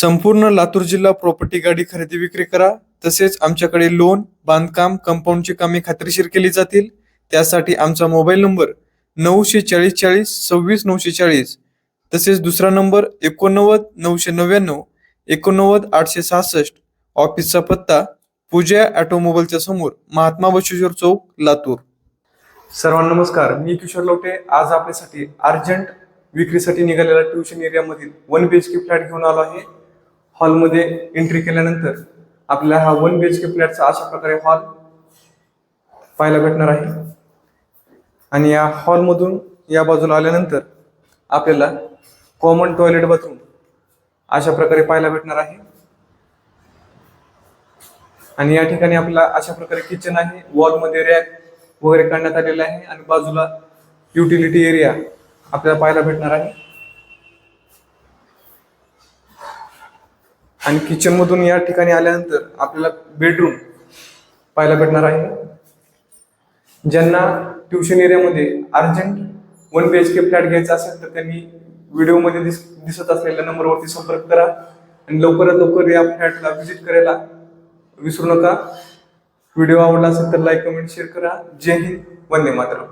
संपूर्ण लातूर जिल्हा प्रॉपर्टी गाडी खरेदी विक्री करा. तसेच आमच्याकडे लोन बांधकाम कंपाऊंडची कामे खात्रीशीर केली जातील. त्यासाठी आमचा मोबाईल नंबर नऊशे चाळीस चाळीस सव्वीस नऊशे चाळीस तसेच दुसरा नंबर एकोणनव्वद नऊशे नव्याण्णव एकोणनव्वद आठशे सहासष्ट. ऑफिसचा पत्ता पूजा ऑटोमोबाईलच्या समोर महात्मा बशेश्वर चौक लातूर. सर्वांना नमस्कार. मी किशोर लोटे. आज आपल्यासाठी अर्जंट विक्रीसाठी निघालेला tuition एरियामधील one B H K flat घेऊन आलो आहे. हॉलमध्ये एंट्री केल्यानंतर आपल्याला हा वन बी एच के फ्लॅटचा अशा प्रकारे हॉल पाहायला भेटणार आहे. आणि या हॉलमधून या बाजूला आल्यानंतर आपल्याला कॉमन टॉयलेट बाथरूम अशा प्रकारे पाहायला भेटणार आहे. आणि या ठिकाणी आपल्याला अशा प्रकारे किचन आहे वॉलमध्ये रॅक वगैरे काढण्यात आलेला आहे आणि बाजूला युटिलिटी एरिया आपल्याला पाहायला भेटणार आहे. आणि किचन मधून या ठिकाणी आल्यानंतर आपल्याला बेडरूम पाहायला भेटणार आहे. ज्यांना ट्युशन एरियामध्ये urgent one B H K flat घ्यायचा असेल तर त्यांनी व्हिडिओमध्ये दिस दिसत असलेल्या नंबरवरती संपर्क करा. आणि लवकरात लवकर या फ्लॅटला व्हिजिट करायला विसरू नका. व्हिडिओ आवडला असेल तर लाईक कमेंट शेअर करा. जय हिंद. वंदे मातरम.